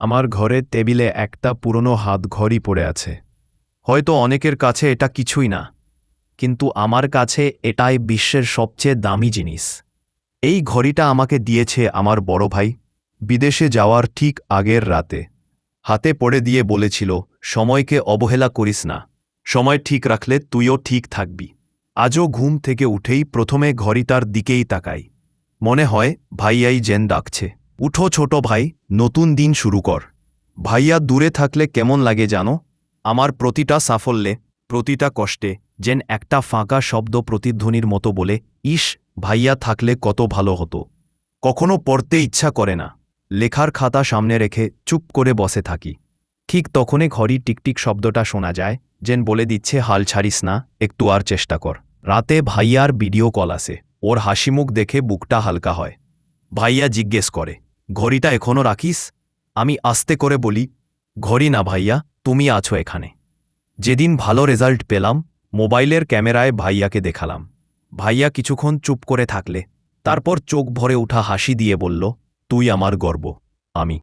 আমার ঘরের টেবিলে একটা পুরনো হাত ঘড়ি পড়ে আছে। হয়তো অনেকের কাছে এটা কিছুই না, কিন্তু আমার কাছে এটাই বিশ্বের সবচেয়ে দামি জিনিস। এই ঘড়িটা আমাকে দিয়েছে আমার বড় ভাই, বিদেশে যাওয়ার ঠিক আগের রাতে। হাতে পড়ে দিয়ে বলেছিল, সময়কে অবহেলা করিস না, সময় ঠিক রাখলে তুইও ঠিক থাকবি। আজও ঘুম থেকে উঠেই প্রথমে ঘড়িটার দিকেই তাকাই। মনে হয়, ভাইয়াই জেন ডাকছে। উঠো ছোট ভাই, নতুন দিন শুরু কর। ভাইয়া দূরে থাকলে কেমন লাগে জানো? আমার প্রতিটা সাফল্যে, প্রতিটা কষ্টে, যেন একটা ফাঁকা শব্দ প্রতিধ্বনির মতো বলে, ইস, ভাইয়া থাকলে কত ভালো হতো। কখনো পড়তে ইচ্ছা করে না। লেখার খাতা সামনে রেখে চুপ করে বসে থাকি। ঠিক তখনই ঘড়ি টিকটিক শব্দটা শোনা যায়, যেন বলে দিচ্ছে, হাল ছাড়িস না, একটু আর চেষ্টা কর। রাতে ভাইয়ার ভিডিও কল আসে। ওর হাসিমুখ দেখে বুকটা হালকা হয়। ভাইয়া জিজ্ঞেস করে ঘড়িটা এখনও রাখিস? আমি আস্তে করে বলি, ঘড়ি না ভাইয়া, তুমি আছো এখানে। যেদিন ভালো রেজাল্ট পেলাম, মোবাইলের ক্যামেরায় ভাইয়াকে দেখালাম। ভাইয়া কিছুক্ষণ চুপ করে থাকলে, তারপর চোখ ভরে উঠা হাসি দিয়ে বলল, তুই আমার গর্ব, আমি।